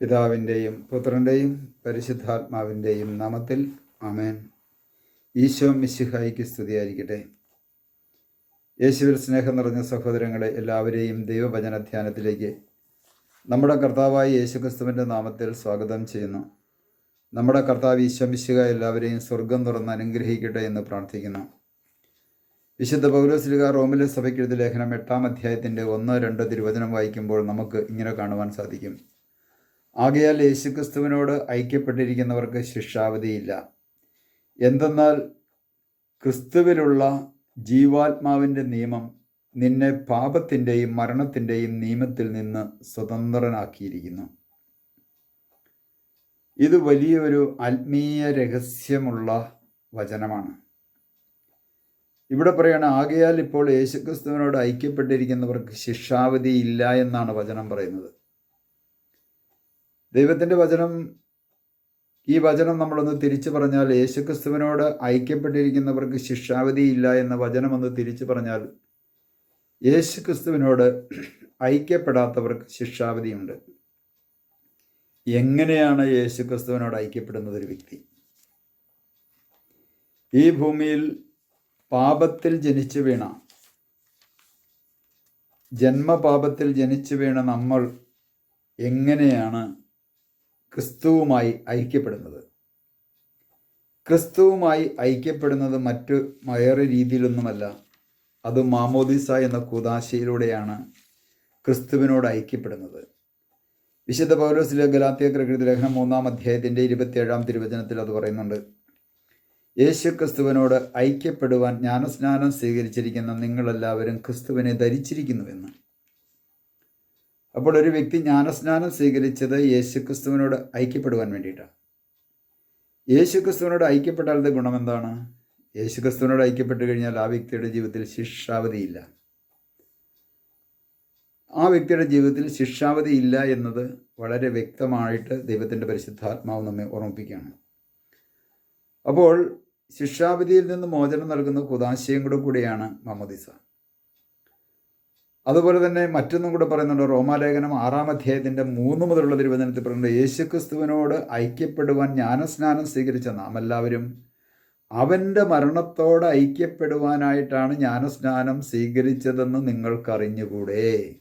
പിതാവിന്റെയും പുത്രന്റെയും പരിശുദ്ധാത്മാവിന്റെയും നാമത്തിൽ ആമേൻ. ഈശോ മിശിഹായിക്ക് സ്തുതിയായിരിക്കട്ടെ. യേശുവിൽ സ്നേഹം നിറഞ്ഞ സഹോദരങ്ങളെ എല്ലാവരെയും ദൈവവചന ധ്യാനത്തിലേക്ക് നമ്മുടെ കർത്താവായ യേശുക്രിസ്തുവിന്റെ നാമത്തിൽ സ്വാഗതം ചെയ്യുന്നു. നമ്മുടെ കർത്താവ് ഈശോ മിശിഹ എല്ലാവരെയും സ്വർഗം തുറന്ന് അനുഗ്രഹിക്കട്ടെ എന്ന് പ്രാർത്ഥിക്കുന്നു. വിശുദ്ധ പൗലോസ്ലിക റോമിലെ സഭയ്ക്കെഴുതി ലേഖനം എട്ടാം അധ്യായത്തിന്റെ ഒന്ന് രണ്ട് തിരുവചനം വായിക്കുമ്പോൾ നമുക്ക് ഇങ്ങനെ കാണുവാൻ സാധിക്കും. ആകയാൽ യേശുക്രിസ്തുവിനോട് ഐക്യപ്പെട്ടിരിക്കുന്നവർക്ക് ശിക്ഷാവധിയില്ല. എന്തെന്നാൽ ക്രിസ്തുവിലുള്ള ജീവാത്മാവിന്റെ നിയമം നിന്നെ പാപത്തിന്റെയും മരണത്തിന്റെയും നിയമത്തിൽ നിന്ന് സ്വതന്ത്രനാക്കിയിരിക്കുന്നു. ഇത് വലിയൊരു ആത്മീയ രഹസ്യമുള്ള വചനമാണ്. ഇവിടെ പറയുകയാണ് ആകയാൽ ഇപ്പോൾ യേശുക്രിസ്തുവിനോട് ഐക്യപ്പെട്ടിരിക്കുന്നവർക്ക് ശിക്ഷാവധി ഇല്ല എന്നാണ് വചനം പറയുന്നത്. ദൈവത്തിന്റെ വചനം ഈ വചനം നമ്മളൊന്ന് തിരിച്ചു പറഞ്ഞാൽ യേശുക്രിസ്തുവിനോട് ഐക്യപ്പെട്ടിരിക്കുന്നവർക്ക് ശിക്ഷാവിധി ഇല്ല എന്ന വചനം ഒന്ന് തിരിച്ചു പറഞ്ഞാൽ യേശുക്രിസ്തുവിനോട് ഐക്യപ്പെടാത്തവർക്ക് ശിക്ഷാവധിയുണ്ട് എങ്ങനെയാണ് യേശുക്രിസ്തുവിനോട് ഐക്യപ്പെടുന്നത് ഒരു വ്യക്തി? ഈ ഭൂമിയിൽ പാപത്തിൽ ജനിച്ചു വീണ ജന്മപാപത്തിൽ ജനിച്ചു വീണ നമ്മൾ എങ്ങനെയാണ് ക്രിസ്തുവുമായി ഐക്യപ്പെടുന്നത്. ക്രിസ്തുവുമായി ഐക്യപ്പെടുന്നത് മറ്റു വേറെ രീതിയിലൊന്നുമല്ല. അത് മാമോദിസ എന്ന കൂതാശയിലൂടെയാണ് ക്രിസ്തുവിനോട് ഐക്യപ്പെടുന്നത്. വിശുദ്ധ പൗലോസിലെ ഗലാത്തിയ പ്രകൃതി ലേഖനം മൂന്നാം അധ്യായത്തിന്റെ ഇരുപത്തിയേഴാം തിരുവചനത്തിൽ അത് പറയുന്നുണ്ട്. യേശു ക്രിസ്തുവിനോട് ഐക്യപ്പെടുവാൻ ജ്ഞാനസ്നാനം സ്വീകരിച്ചിരിക്കുന്ന നിങ്ങളെല്ലാവരും ക്രിസ്തുവിനെ ധരിച്ചിരിക്കുന്നുവെന്ന്. അപ്പോൾ ഒരു വ്യക്തി ജ്ഞാനസ്നാനം സ്വീകരിച്ചത് യേശു ക്രിസ്തുവിനോട് ഐക്യപ്പെടുവാൻ വേണ്ടിയിട്ടാണ്. യേശു ക്രിസ്തുവിനോട് ഐക്യപ്പെട്ടാലത്തെ ഗുണം എന്താണ് യേശു ക്രിസ്തുവിനോട് ഐക്യപ്പെട്ട് കഴിഞ്ഞാൽ ആ വ്യക്തിയുടെ ജീവിതത്തിൽ ശിക്ഷാവധിയില്ല ആ വ്യക്തിയുടെ ജീവിതത്തിൽ ശിക്ഷാവധി ഇല്ല എന്നത് വളരെ വ്യക്തമായിട്ട് ദൈവത്തിന്റെ പരിശുദ്ധാത്മാവ് നമ്മെ ഓർമ്മിപ്പിക്കുകയാണ്. അപ്പോൾ ശിക്ഷാവിധിയിൽ നിന്ന് മോചനം നൽകുന്ന കുതാശയും കൂടെ കൂടിയാണ് മമദിസ അതുപോലെ തന്നെ മറ്റൊന്നും കൂടെ പറയുന്നുണ്ട്. റോമാലേഖനം ആറാം അധ്യായത്തിന്റെ മൂന്ന് മുതലുള്ള തിരുവചനത്തിൽ പറയുന്നത് യേശുക്രിസ്തുവിനോട് ഐക്യപ്പെടുവാൻ ജ്ഞാനസ്നാനം സ്വീകരിച്ച നാം എല്ലാവരും അവന്റെ മരണത്തോട് ഐക്യപ്പെടുവാനായിട്ടാണ് ജ്ഞാനസ്നാനം സ്വീകരിച്ചതെന്ന് നിങ്ങൾക്കറിഞ്ഞുകൂടെ?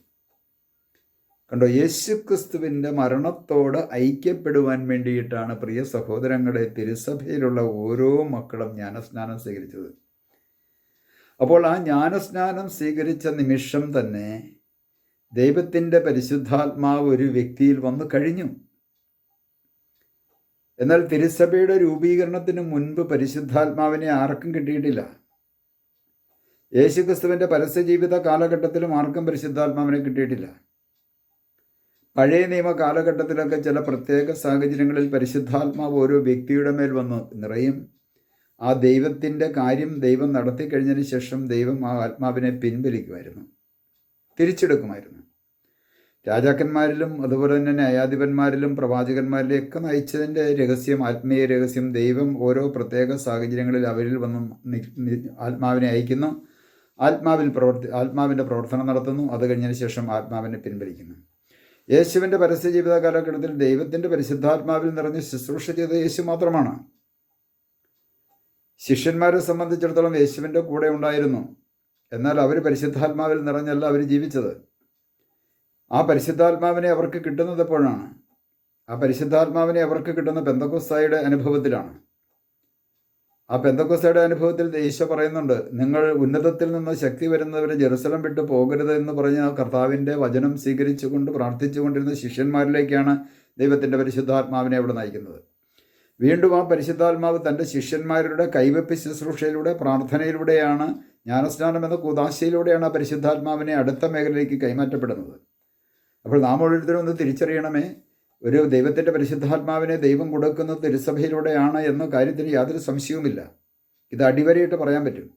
കണ്ടോ യേശുക്രിസ്തുവിന്റെ മരണത്തോട് ഐക്യപ്പെടുവാൻ വേണ്ടിയിട്ടാണ് പ്രിയ സഹോദരങ്ങളെ തിരുസഭയിലുള്ള ഓരോ മക്കളും ജ്ഞാനസ്നാനം സ്വീകരിച്ചത്. അപ്പോൾ ആ ജ്ഞാനസ്നാനം സ്വീകരിച്ച നിമിഷം തന്നെ ദൈവത്തിന്റെ പരിശുദ്ധാത്മാവ് ഒരു വ്യക്തിയിൽ വന്നു കഴിഞ്ഞു. എന്നാൽ തിരുസഭയുടെ രൂപീകരണത്തിന് മുൻപ് പരിശുദ്ധാത്മാവിനെ ആർക്കും കിട്ടിയിട്ടില്ല. യേശുക്രിസ്തുവിന്റെ പരസ്യജീവിത കാലഘട്ടത്തിലും ആർക്കും പരിശുദ്ധാത്മാവിനെ കിട്ടിയിട്ടില്ല. പഴയ നിയമ കാലഘട്ടത്തിലൊക്കെ ചില പ്രത്യേക സാഹചര്യങ്ങളിൽ പരിശുദ്ധാത്മാവ് ഓരോ വ്യക്തിയുടെ മേൽ വന്ന് നിറയും. ആ ദൈവത്തിന്റെ കാര്യം ദൈവം നടത്തി കഴിഞ്ഞതിന് ശേഷം ദൈവം ആ ആത്മാവിനെ പിൻവലിക്കുമായിരുന്നു. തിരിച്ചെടുക്കുമായിരുന്നു. രാജാക്കന്മാരിലും അതുപോലെ തന്നെ ന്യായാധിപന്മാരിലും പ്രവാചകന്മാരിലും ഒക്കെ നയിച്ചതിന്റെ രഹസ്യം ആത്മീയ രഹസ്യം ദൈവം ഓരോ പ്രത്യേക സാഹചര്യങ്ങളിൽ അവരിൽ വന്ന് ആത്മാവിനെ അയക്കുന്നു. ആത്മാവിൽ പ്രവർത്തി ആത്മാവിന്റെ പ്രവർത്തനം നടത്തുന്നു. അത് കഴിഞ്ഞതിന് ശേഷം ആത്മാവിനെ പിൻവലിക്കുന്നു. യേശുവിന്റെ പരസ്യ ജീവിത കാലഘട്ടത്തിൽ ദൈവത്തിന്റെ പരിശുദ്ധാത്മാവിൽ നിറഞ്ഞ് ശുശ്രൂഷ ചെയ്ത യേശു മാത്രമാണ്. ശിഷ്യന്മാരെ സംബന്ധിച്ചിടത്തോളം യേശുവിന്റെ കൂടെ ഉണ്ടായിരുന്നു. എന്നാൽ അവർ പരിശുദ്ധാത്മാവിൽ നിറഞ്ഞല്ല അവർ ജീവിച്ചത്. ആ പരിശുദ്ധാത്മാവിനെ അവർക്ക് കിട്ടുന്നത് എപ്പോഴാണ്? ആ പരിശുദ്ധാത്മാവിനെ അവർക്ക് കിട്ടുന്ന പെന്തക്കോസ്തായുടെ അനുഭവത്തിലാണ്. ആ പെന്തക്കോസ്തയുടെ അനുഭവത്തിൽ ഈശോ പറയുന്നുണ്ട് നിങ്ങൾ ഉന്നതത്തിൽ നിന്ന് ശക്തി വരുന്നവരെ ജെറുസലം വിട്ടു പോകരുത് എന്ന് പറഞ്ഞ കർത്താവിന്റെ വചനം സ്വീകരിച്ചുകൊണ്ട് പ്രാർത്ഥിച്ചുകൊണ്ടിരുന്ന ശിഷ്യന്മാരിലേക്കാണ് ദൈവത്തിന്റെ പരിശുദ്ധാത്മാവിനെ അവിടെ നയിക്കുന്നത്. വീണ്ടും ആ പരിശുദ്ധാത്മാവ് തന്റെ ശിഷ്യന്മാരുടെ കൈവെപ്പ് ശുശ്രൂഷയിലൂടെ പ്രാർത്ഥനയിലൂടെയാണ് ജ്ഞാനസ്നാനം എന്ന കൂതാശയിലൂടെയാണ് ആ പരിശുദ്ധാത്മാവിനെ അടുത്ത മേഖലയിലേക്ക് കൈമാറ്റപ്പെടുന്നത്. അപ്പോൾ നാം ഓരോരുത്തരും ഒന്ന് തിരിച്ചറിയണമേ ഒരു ദൈവത്തിന്റെ പരിശുദ്ധാത്മാവിനെ ദൈവം കൊടുക്കുന്നത് തിരുസഭയിലൂടെയാണ് എന്ന കാര്യത്തിന് യാതൊരു സംശയവുമില്ല. ഇത് അടിവരയിട്ട് പറയാൻ പറ്റും.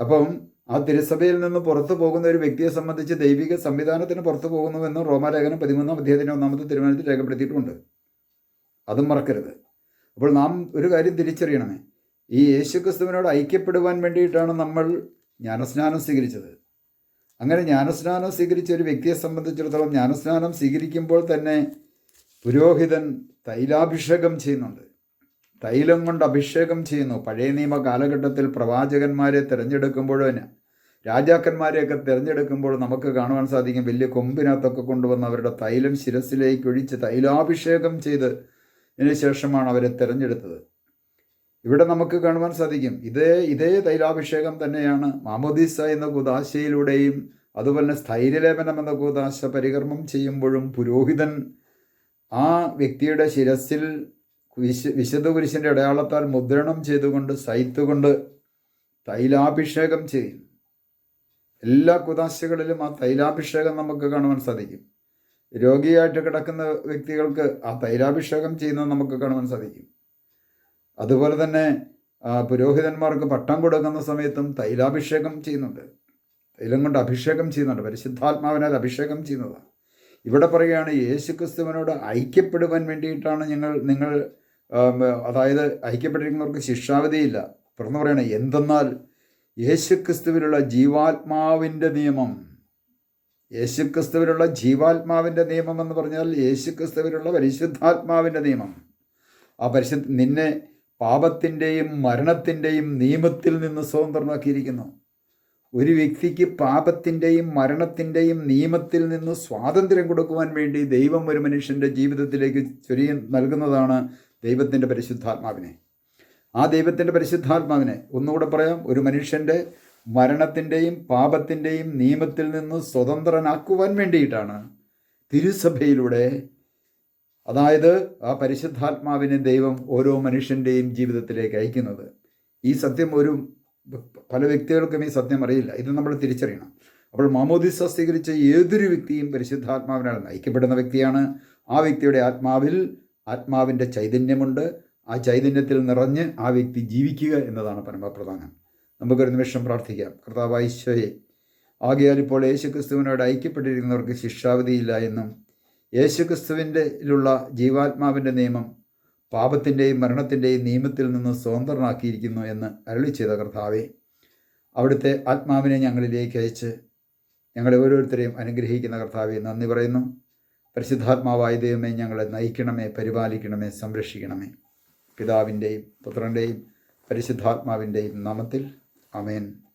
അപ്പം ആ തിരുസഭയിൽ നിന്ന് പുറത്തു പോകുന്ന ഒരു വ്യക്തിയെ സംബന്ധിച്ച് ദൈവിക സംവിധാനത്തിന് പുറത്തു പോകുന്നുവെന്ന് റോമാലേഖനം പതിമൂന്നാം അധ്യായത്തിന്റെ ഒന്നാമത്തെ തീരുമാനത്തിൽ രേഖപ്പെടുത്തിയിട്ടുണ്ട്. അതും മറക്കരുത്. അപ്പോൾ നാം ഒരു കാര്യം തിരിച്ചറിയണമേ. ഈ യേശുക്രിസ്തുവിനോട് ഐക്യപ്പെടുവാൻ വേണ്ടിയിട്ടാണ് നമ്മൾ ജ്ഞാനസ്നാനം സ്വീകരിച്ചത്. അങ്ങനെ ജ്ഞാനസ്നാനം സ്വീകരിച്ച ഒരു വ്യക്തിയെ സംബന്ധിച്ചിടത്തോളം ജ്ഞാനസ്നാനം സ്വീകരിക്കുമ്പോൾ തന്നെ പുരോഹിതൻ തൈലാഭിഷേകം ചെയ്യുന്നുണ്ട്. തൈലം കൊണ്ട് അഭിഷേകം ചെയ്യുന്നു. പഴയ നിയമ കാലഘട്ടത്തിൽ പ്രവാചകന്മാരെ തിരഞ്ഞെടുക്കുമ്പോഴോ രാജാക്കന്മാരെയൊക്കെ തിരഞ്ഞെടുക്കുമ്പോൾ നമുക്ക് കാണുവാൻ സാധിക്കും വലിയ കൊമ്പിനകത്തൊക്കെ കൊണ്ടുവന്ന് അവരുടെ തൈലം ശിരസിലേക്ക് ഒഴിച്ച് തൈലാഭിഷേകം ചെയ്ത് ശേഷമാണ് അവരെ തിരഞ്ഞെടുത്തത്. ഇവിടെ നമുക്ക് കാണുവാൻ സാധിക്കും ഇതേ ഇതേ തൈലാഭിഷേകം തന്നെയാണ് മാമോദീസ എന്ന കുദാശയിലൂടെയും അതുപോലെ സ്ഥൈര്യലേപനം എന്ന കുദാശ പരികർമ്മം ചെയ്യുമ്പോഴും പുരോഹിതൻ ആ വ്യക്തിയുടെ ശിരസിൽ വിശ വിശുദ്ധ കുരിശിന്റെ അടയാളത്താൽ മുദ്രണം ചെയ്തുകൊണ്ട് സൈത്തുകൊണ്ട് തൈലാഭിഷേകം ചെയ്യും. എല്ലാ കുദാശകളിലും ആ തൈലാഭിഷേകം നമുക്ക് കാണുവാൻ സാധിക്കും. രോഗിയായിട്ട് കിടക്കുന്ന വ്യക്തികൾക്ക് ആ തൈലാഭിഷേകം ചെയ്യുന്നത് നമുക്ക് കാണുവാൻ സാധിക്കും. അതുപോലെ തന്നെ പുരോഹിതന്മാർക്ക് പട്ടം കൊടുക്കുന്ന സമയത്തും തൈലാഭിഷേകം ചെയ്യുന്നുണ്ട്. തൈലം കൊണ്ട് അഭിഷേകം ചെയ്യുന്നുണ്ട്. പരിശുദ്ധാത്മാവിനാൽ അഭിഷേകം ചെയ്യുന്നതാണ്. ഇവിടെ പറയുകയാണ് യേശു ക്രിസ്തുവിനോട് ഐക്യപ്പെടുവാൻ വേണ്ടിയിട്ടാണ് ഞങ്ങൾ നിങ്ങൾ അതായത് ഐക്യപ്പെട്ടിരിക്കുന്നവർക്ക് ശിക്ഷാവിധിയില്ല. തുറന്നു പറയണേ എന്തെന്നാൽ യേശു ക്രിസ്തുവിലുള്ള ജീവാത്മാവിന്റെ നിയമം യേശു ക്രിസ്തുവിലുള്ള ജീവാത്മാവിന്റെ നിയമം എന്ന് പറഞ്ഞാൽ യേശുക്രിസ്തുവിനുള്ള പരിശുദ്ധാത്മാവിന്റെ നിയമം. ആ പരിശുദ്ധ നിന്നെ പാപത്തിന്റെയും മരണത്തിന്റെയും നിയമത്തിൽ നിന്ന് സ്വതന്ത്രമാക്കിയിരിക്കുന്നു. ഒരു വ്യക്തിക്ക് പാപത്തിന്റെയും മരണത്തിന്റെയും നിയമത്തിൽ നിന്ന് സ്വാതന്ത്ര്യം കൊടുക്കുവാൻ വേണ്ടി ദൈവം ഒരു മനുഷ്യന്റെ ജീവിതത്തിലേക്ക് ചൊരിയ നൽകുന്നതാണ് ദൈവത്തിന്റെ പരിശുദ്ധാത്മാവിനെ. ആ ദൈവത്തിന്റെ പരിശുദ്ധാത്മാവിനെ ഒന്നുകൂടെ പറയാം. ഒരു മനുഷ്യന്റെ മരണത്തിന്റെയും പാപത്തിന്റെയും നിയമത്തിൽ നിന്ന് സ്വതന്ത്രനാക്കുവാൻ വേണ്ടിയിട്ടാണ് തിരുസഭയിലൂടെ അതായത് ആ പരിശുദ്ധാത്മാവിനെ ദൈവം ഓരോ മനുഷ്യന്റെയും ജീവിതത്തിലേക്ക് അയക്കുന്നത്. ഈ സത്യം ഒരു പല വ്യക്തികൾക്കും ഈ സത്യം അറിയില്ല. ഇത് നമ്മൾ തിരിച്ചറിയണം. അപ്പോൾ മാമോദിസ സ്വീകരിച്ച ഏതൊരു വ്യക്തിയും പരിശുദ്ധാത്മാവിനാൽ നയിക്കപ്പെടുന്ന വ്യക്തിയാണ്. ആ വ്യക്തിയുടെ ആത്മാവിൽ ആത്മാവിന്റെ ചൈതന്യമുണ്ട്. ആ ചൈതന്യത്തിൽ നിറഞ്ഞ് ആ വ്യക്തി ജീവിക്കുക എന്നതാണ് പരമപ്രധാനം. നമുക്കൊരു നിമിഷം പ്രാർത്ഥിക്കാം. കർത്താവ് ഈശോയെ ആകയാൽ ഇപ്പോൾ യേശുക്രിസ്തുവിനോട് ഐക്യപ്പെട്ടിരിക്കുന്നവർക്ക് ശിക്ഷാവിധിയില്ല എന്നും യേശുക്രിസ്തുവിന്റെയിലുള്ള ജീവാത്മാവിന്റെ നിയമം പാപത്തിന്റെയും മരണത്തിന്റെയും നിയമത്തിൽ നിന്ന് സ്വതന്ത്രനാക്കിയിരിക്കുന്നു എന്ന് അരളി ചെയ്ത കർത്താവെ അവിടുത്തെ ആത്മാവിനെ ഞങ്ങളിലേക്ക് അയച്ച് ഞങ്ങളെ ഓരോരുത്തരെയും അനുഗ്രഹിക്കുന്ന കർത്താവെ നന്ദി പറയുന്നു. പരിശുദ്ധാത്മാവായ ദൈവമേ ഞങ്ങളെ നയിക്കണമേ പരിപാലിക്കണമേ സംരക്ഷിക്കണമേ. പിതാവിന്റെയും പുത്രന്റെയും പരിശുദ്ധാത്മാവിന്റെയും നാമത്തിൽ Amén.